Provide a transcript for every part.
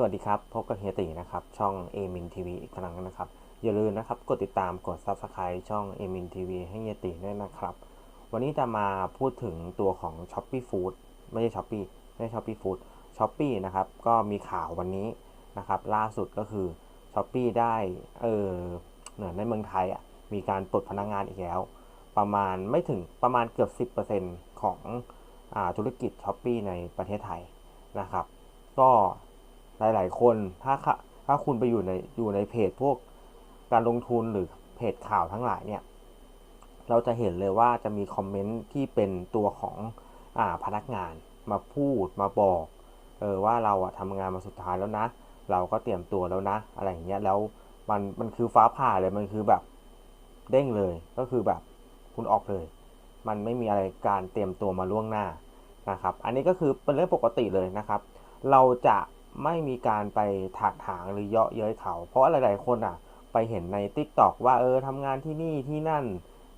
สวัสดีครับ พบกับเฮียตีนะครับ ช่องเอมินทีวีอีกครั้งนะครับ อย่าลืมนะครับ กดติดตามกด Subscribe ช่องเอมินทีวีให้เฮียตีด้วยนะครับ วันนี้จะมาพูดถึงตัวของ s h o p ปี้ฟู้ดไม่ใช่ s h o p ปี้ไม่ใช่ s h o p ปี้ฟู้ดช้อปปี้นะครับ ก็มีข่าววันนี้นะครับ ล่าสุดก็คือ s h o p ปี้ได้เออเหนือในเมืองไทยอะมีการปลดพนักงานอีกแล้ว ประมาณไม่ถึงประมาณเกือบ 10%ของอาธุรกิจ s h o p ปี้ในประเทศไทยนะครับ ก็ หลาย ๆ คนถ้าถ้าคุณไปอยู่ในอยู่ในเพจพวกการลงทุนหรือเพจข่าวทั้งหลายเนี่ย เราจะเห็นเลยว่าจะมีคอมเมนต์ที่เป็นตัวของอ่าพนักงานมาพูดมาบอกเออว่าเราอะทำงานมาสุดท้ายแล้วนะ เราก็เตรียมตัวแล้วนะ อะไรอย่างเงี้ยแล้วมันมันคือฟ้าผ่าเลยมันคือแบบเด้งเลยก็คือแบบคุณออกเลย มันไม่มีอะไรการเตรียมตัวมาล่วงหน้านะครับ อันนี้ก็คือเป็นเรื่องปกติเลยนะครับ เราจะ ไม่มีการไปถากถางหรือเยาะเย้ยเขา เพราะหลายๆคนอะ ไปเห็นใน t ิ k t o k ว่าเออทำงานที่นี่ที่นั่น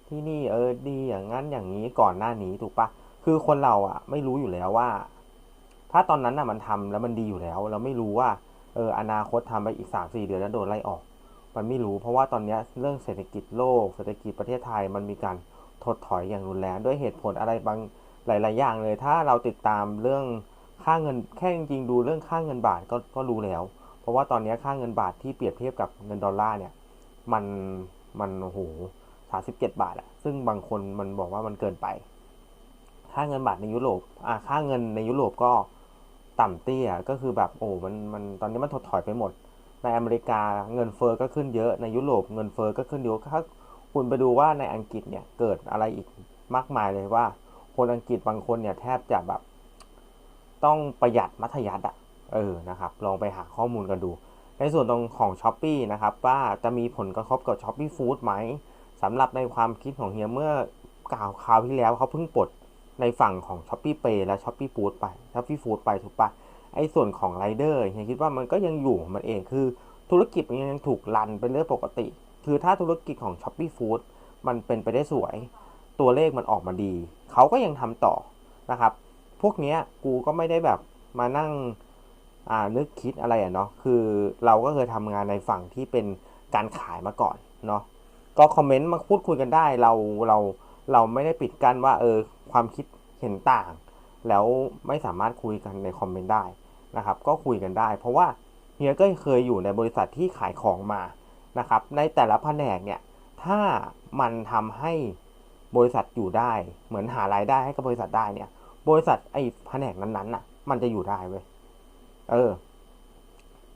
ที่นี่เออดีอย่างนั้นอย่างนี้ก่อนหน้านี้ถูกปะคือคนเราอะ ไม่รู้อยู่แล้วว่า ถ้าตอนนั้นอะมันทำแล้วมันดีอยู่แล้ว เราไม่รู้ว่าเอออนาคตทำไปอีกสามสี่เดือนแล้วโดนไล่ออก มันไม่รู้เพราะว่าตอนนี้เรื่องเศรษฐกิจโลกเศรษฐกิจประเทศไทยมันมีการถดถอยอย่างรุนแรงด้วยเหตุผลอะไรบางหลาย ๆ อย่างเลย ถ้าเราติดตามเรื่อง ค่าเงินแค่จริงๆดูเรื่องค่าเงินบาทก็ก็รู้แล้ว เพราะว่าตอนนี้ค่าเงินบาทที่เปรียบเทียบกับเงินดอลลาร์เนี่ยมันมันโอ้โหสาสิบเจ็ดบาทอะซึ่งบางคนมันบอกว่ามันเกินไป ค่าเงินบาทในยุโรปอ่าค่าเงินในยุโรปก็ต่ำเตี้ยก็คือแบบโอ้มันมันตอนนี้มันถดถอยไปหมด ในอเมริกาเงินเฟอ้อก็ขึ้นเยอะในยุโรปเงินเฟอ้อก็ขึ้นเยอะถ้าคุณไปดูว่าในอังกฤษเนี่ยเกิดอะไรอีกมากมายเลยว่า คนอังกฤษบางคนเนี่ยแทบจะแบบ ต้องประหยัดมัธยัติอะเออนะครับลองไปหาข้อมูลกันดู ในส่วนตรงของ s h อ p e e นะครับว่าจะมีผลกระทบกับ s h อ p e e Food ไหมสำหรับในความคิดของเฮียเมื่อกล่าวคราวที่แล้วเขาเพิ่งปลดในฝั่งของ s h อ p e e Pay และ s h อ p e e Food ไป s h อ p e e Food ไปถูกปะไอ้ส่วนของไรเดอร์เฮียคิดว่ามันก็ยังอยู่มันเองคือธุรกิจมันยังถูกรันเป็นเรื่องปกติ คือถ้าธุรกิจของ s h อ p e e Food มันเป็นไปได้สวย ตัวเลขมันออกมาดี เขาก็ยังทำต่อนะครับ พวกนี้กูก็ไม่ได้แบบมานั่งอ่านึกคิดอะไรอะเนาะคือเราก็เคยทำงานในฝั่งที่เป็นการขายมาก่อนเนาะก็คอมเมนต์มาพูดคุยกันได้เราเราเราไม่ได้ปิดกั้นว่าเออความคิดเห็นต่าง แล้วไม่สามารถคุยกันในคอมเมนต์ได้นะครับ ก็คุยกันได้ เพราะว่าเฮียก็เคยอยู่ในบริษัทที่ขายของมานะครับ ในแต่ละแผนกเนี่ยถ้ามันทำให้บริษัทอยู่ได้ เหมือนหารายได้ให้กับบริษัทได้เนี่ย บริษัทไอ้แผนกนั้นๆน่ะ มันจะอยู่ได้เว้ยเออ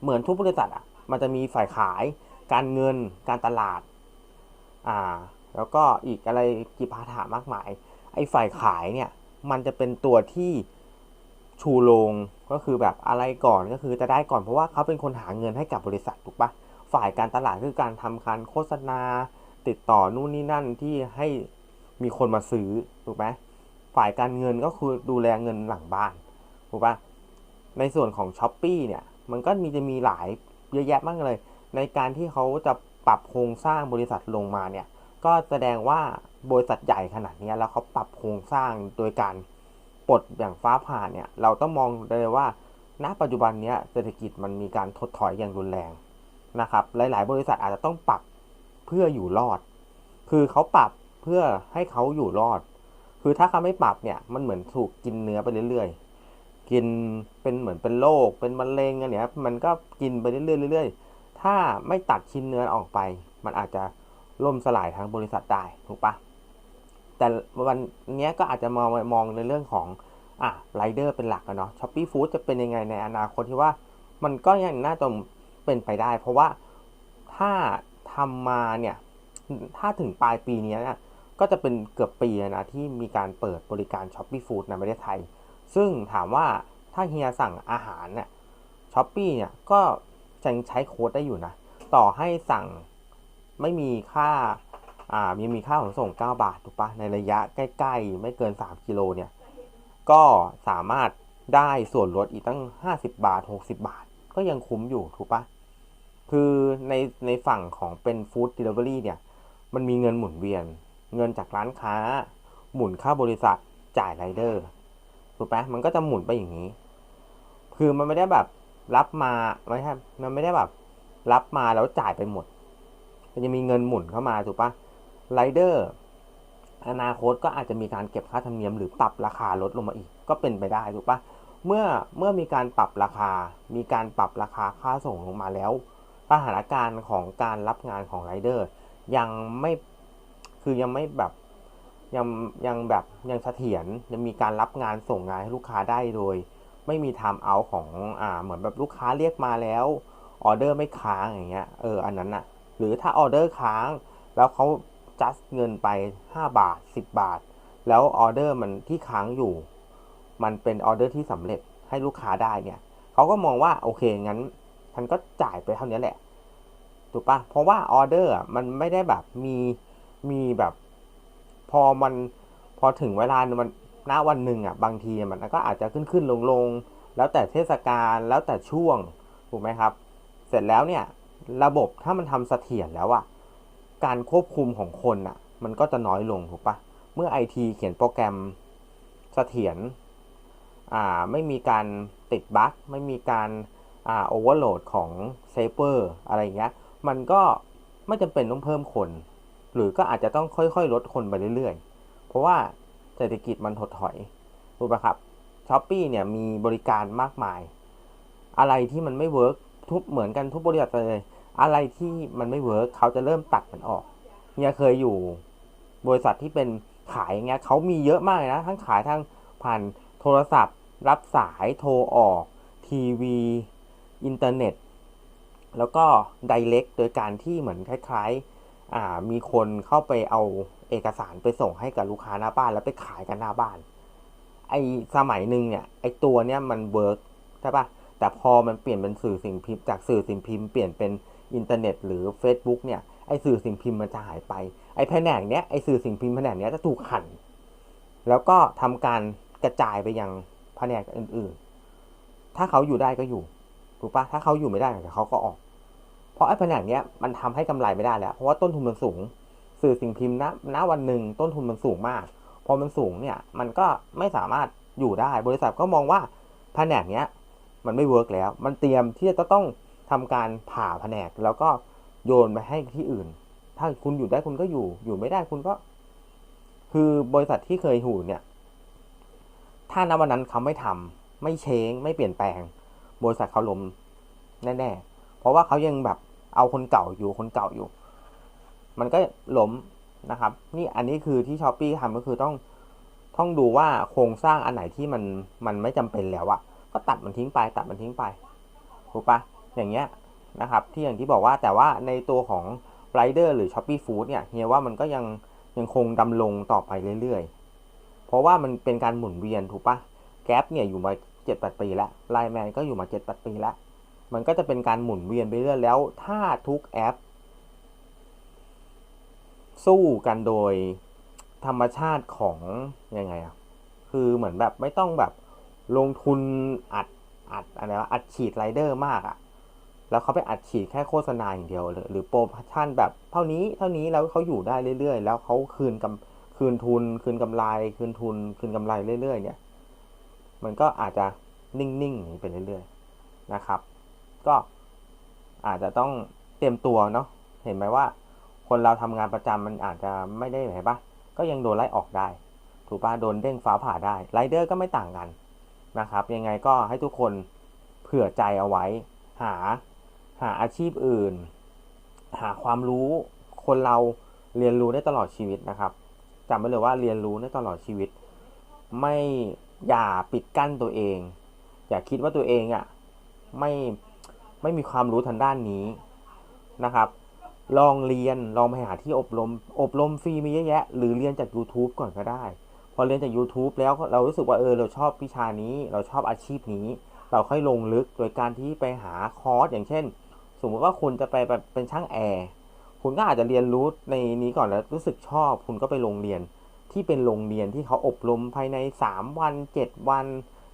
เหมือนทุกบริษัทอะ มันจะมีฝ่ายขาย การเงิน การตลาด อ่า แล้วก็อีกอะไรกิพาถามากมาย ไอ้ฝ่ายขายเนี่ย มันจะเป็นตัวที่ชูโรงก็คือแบบอะไรก่อนก็คือจะได้ก่อนเพราะว่าเขาเป็นคนหาเงินให้กับบริษัทถูกปะฝ่ายการตลาดคือการทำการโฆษณา ติดต่อนู่นนี่นั่นที่ให้มีคนมาซื้อถูกไหม ฝ่ายการเงินก็คือดูแลเงินหลังบ้านถูกปะในส่วนของ s h อ p e e เนี่ย มันก็มีจะมีหลายเยอะแยะมากเลย ในการที่เขาจะปรับโครงสร้างบริษัทลงมาเนี่ย ก็แสดงว่าบริษัทใหญ่ขนาดนี้แล้วเขาปรับโครงสร้างโดยการปลดอย่างฟ้าผ่าเนี่ย เราต้องมองเลยว่า ณ ปัจจุบันนี้เศรษฐกิจมันมีการถดถอยอย่างรุนแรงนะครับ หลาย ๆ บริษัทอาจจะต้องปรับเพื่ออยู่รอด คือเขาปรับเพื่อให้เขาอยู่รอด คือถ้าเขาไม่ปรับเนี่ยมันเหมือนถูกกินเนื้อไปเรื่อยๆ กินเป็นเหมือนเป็นโรคเป็นมะเร็งอะไรเนี้ยมันก็กินไปเรื่อยๆเรื่อยๆ ถ้าไม่ตัดชิ้นเนื้อออกไป มันอาจจะล่มสลายทั้งบริษัทได้ถูกปะแต่วันนี้ก็อาจจะมองมองในเรื่องของอะไรเดอร์เป็นหลักกันเนาะช้อปปี้ฟู้ดจะเป็นยังไงในอนาคตที่ว่า มันก็ยังน่าจะเป็นไปได้ เพราะว่าถ้าทำมาเนี่ย ถ้าถึงปลายปีนี้เนี่ย ก็จะเป็นเกือบปีนะที่มีการเปิดบริการช้อปปี้ฟู้ดในประเทศไทย ซึ่งถามว่าถ้าเฮียสั่งอาหารเนี่ยช้อปปี้เนี่ยก็ยังใช้โค้ดได้อยู่นะ ต่อให้สั่งไม่มีค่าอ่ามีมีค่าขนส่ง 9 บาทถูกปะในระยะใกล้ๆ ไม่เกิน 3 กิโลเนี่ย ก็สามารถได้ส่วนลดอีกตั้ง 50 บาท 60 บาท ก็ยังคุ้มอยู่ถูกปะคือในในฝั่งของเป็นฟู้ดเดลิเวอรี่เนี่ย มันมีเงินหมุนเวียน เงินจากร้านค้า หมุนค่าบริษัทจ่ายไรเดอร์ถูกไหมมันก็จะหมุนไปอย่างนี้ คือมันไม่ได้แบบรับมาไม่ใช่มันไม่ได้แบบ รับมาแล้วจ่ายไปหมด มันจะมีเงินหมุนเข้ามาถูกปะไรเดอร์อนาคตก็อาจจะมีการเก็บค่าธรรมเนียมหรือปรับราคาลดลงมาอีก ก็เป็นไปได้ถูกปะเมื่อเมื่อมีการปรับราคา มีการปรับราคาค่าส่งลงมาแล้วสถานการณ์ของการรับงานของไรเดอร์ยังไม่ คือยังไม่แบบยังยังแบบยังเสถียรยังมีการรับงานส่งงานให้ลูกค้าได้โดย ไม่มีไทม์เอาของอ่าเหมือนแบบลูกค้าเรียกมาแล้วออเดอร์ไม่ค้างอย่างเงี้ยเอออันนั้นอะหรือถ้าออเดอร์ค้าง แล้วเขาจัดเงินไป 5 บาท 10 บาท แล้วออเดอร์มันที่ค้างอยู่ มันเป็นออเดอร์ที่สำเร็จให้ลูกค้าได้เนี่ยเขาก็มองว่าโอเคงั้นฉันก็จ่ายไปเท่านี้แหละถูกปะเพราะว่าออเดอร์มันไม่ได้แบบมี มีแบบ พอมันพอถึงเวลามันณวันหนึ่งอะบางทีมันก็อาจจะขึ้นขึ้นลงลงแล้วแต่เทศกาลแล้วแต่ช่วงถูกไหมครับ เสร็จแล้วเนี่ยระบบถ้ามันทำเสถียรแล้วอะการควบคุมของคนอะ มันก็จะน้อยลงถูกปะเมื่อไอทีเขียนโปรแกรมเสถียรอ่าไม่มีการติดบั๊กไม่มีการอ่าโอเวอร์โหลดของเซฟเวอร์อะไรเงี้ยมันก็ไม่จำเป็นต้องเพิ่มคน หรือก็อาจจะต้องค่อยๆ ลดคนไปเรื่อยๆ เพราะว่าเศรษฐกิจมันถดถอยถูกปะครับช้อปปีเนี่ยมีบริการมากมาย อะไรที่มันไม่เวิร์กทุกเหมือนกันทุกบริษัทเลย อะไรที่มันไม่เวิร์กเขาจะเริ่มตัดมันออกเนี่ยเคยอยู่บริษัทที่เป็นขายอย่างเงี้ยเขามีเยอะมากนะ ทั้งขายทั้งผ่านโทรศัพท์ รับสายโทรออก ทีวี อินเทอร์เน็ต แล้วก็ Direct โดยการที่เหมือนคล้ายๆ มีคนเข้าไปเอาเอกสารไปส่งให้กับลูกค้าหน้าบ้านแล้วไปขายกันหน้าบ้าน ไอสมัยหนึ่งเนี่ยไอตัวเนี้ยมันเวิร์กใช่ปะแต่พอมันเปลี่ยนเป็นสื่อสิ่งพิมพ์จากสื่อสิ่งพิมพ์เปลี่ยนเป็นอินเทอร์เน็ตหรือ Facebook เนี่ยไอสื่อสิ่งพิมพ์มันจะหายไป ไอแผนกเนี้ยไอสื่อสิ่งพิมพ์แผนกเนี้ยจะถูกหั่น แล้วก็ทำการกระจายไปยังแผนกอื่น ๆ ถ้าเขาอยู่ได้ก็อยู่ถูกปะถ้าเขาอยู่ไม่ได้เขาก็ออก เพราะไอ้แผนกเนี้ยมันทำให้กำไรไม่ได้แล้ว เพราะว่าต้นทุนมันสูง สื่อสิ่งพิมพ์ณณวันหนึ่งต้นทุนมันสูงมาก พอมันสูงเนี่ยมันก็ไม่สามารถอยู่ได้ บริษัทก็มองว่าแผนกเนี้ยมันไม่เวิร์กแล้ว มันเตรียมที่จะต้องทำการผ่าแผนกแล้วก็โยนไปให้ที่อื่น ถ้าคุณอยู่ได้คุณก็อยู่ อยู่ไม่ได้คุณก็ คือบริษัทที่เคยอยู่เนี่ย ถ้าณวันนั้นเขาไม่ทำไม่เช้งไม่เปลี่ยนแปลง บริษัทเขาล้มแน่ๆ เพราะว่าเขายังแบบ เอาคนเก่าอยู่คนเก่าอยู่ มันก็ล้มนะครับ นี่อันนี้คือที่ช้อปปี้ทำก็คือต้องต้องดูว่าโครงสร้างอันไหนที่มันมันไม่จำเป็นแล้วอะก็ตัดมันทิ้งไป ตัดมันทิ้งไปถูกปะอย่างเงี้ยนะครับ ที่อย่างที่บอกว่าแต่ว่าในตัวของไรเดอร์หรือช้อปปี้ฟู้ดเนี่ยเฮียว่ามันก็ยังยังคงดำรงต่อไปเรื่อยๆ เพราะว่ามันเป็นการหมุนเวียนถูกปะแก๊ปเนี่ยอยู่มาเจ็ดแปดปีแล้วไลแมนก็อยู่มาเจ็ดแปดปีแล้ว มันก็จะเป็นการหมุนเวียนไปเรื่อยแล้วถ้าทุกแอป สู้กันโดยธรรมชาติของยังไงอะคือเหมือนแบบไม่ต้องแบบลงทุนอัดอัดอะไรวะอัดฉีดไรเดอร์มากอะแล้วเขาไปอัดฉีดแค่โฆษณาอย่างเดียวเลยหรือโปรโมชั่นแบบเท่านี้เท่านี้แล้วเขาอยู่ได้เรื่อยๆ แล้วเขาคืนกำคืนทุน คืนกำไร คืนทุน คืนกำไรเรื่อยๆ เนี่ย มันก็อาจจะนิ่งๆไปเรื่อยๆ นะครับ ก็อาจจะต้องเตรียมตัวเนาะเห็นไหมว่า คนเราทำงานประจำมันอาจจะไม่ได้เห็นปะก็ยังโดนไล่ออกได้ ถูกปะโดนเด้งฟ้าผ่าได้ไรเดอร์ก็ไม่ต่างกันนะครับ ยังไงก็ให้ทุกคนเผื่อใจเอาไว้ หาหาอาชีพอื่น หาความรู้คนเราเรียนรู้ได้ตลอดชีวิตนะครับจำไว้เลยว่าเรียนรู้ได้ตลอดชีวิต ไม่อย่าปิดกั้นตัวเอง อย่าคิดว่าตัวเองอะ่ะไม่ ไม่มีความรู้ทางด้านนี้นะครับ ลองเรียนลองไปหาที่อบรม อบรมฟรีมีเยอะแยะ หรือเรียนจาก YouTube ก่อนก็ได้ พอเรียนจาก YouTube แล้วเรารู้สึกว่าเออเราชอบวิชานี้ เราชอบอาชีพนี้ เราค่อยลงลึกโดยการที่ไปหาคอร์สอย่างเช่น สมมติว่าคุณจะไปแบบเป็นช่างแอร์คุณก็อาจจะเรียนรู้ในนี้ก่อนแล้วรู้สึกชอบ คุณก็ไปโรงเรียนที่เป็นโรงเรียนที่เขาอบรมภายใน 3 วัน 7 วัน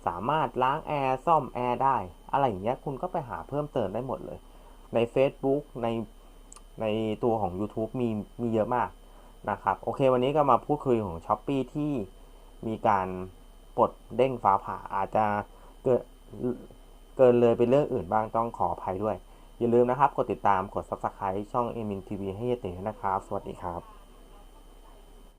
สามารถล้างแอร์ซ่อมแอร์ได้ อะไรอย่างเงี้ยคุณก็ไปหาเพิ่มเติมได้หมดเลย ใน Facebook ในในตัวของ YouTube มีมีเยอะมากนะครับ โอเควันนี้ก็มาพูดคุยของ s h อ p e e ที่มีการปลดเด้งฟ้าผ่าอาจจะเกิดเกินเลยไปเรื่องอื่นบ้างต้องขออภัยด้วย อย่าลืมนะครับ กดติดตามกด subscribe ช่องเอมินทีวีให้เยตีด้วยนะครับ สวัสดีครับ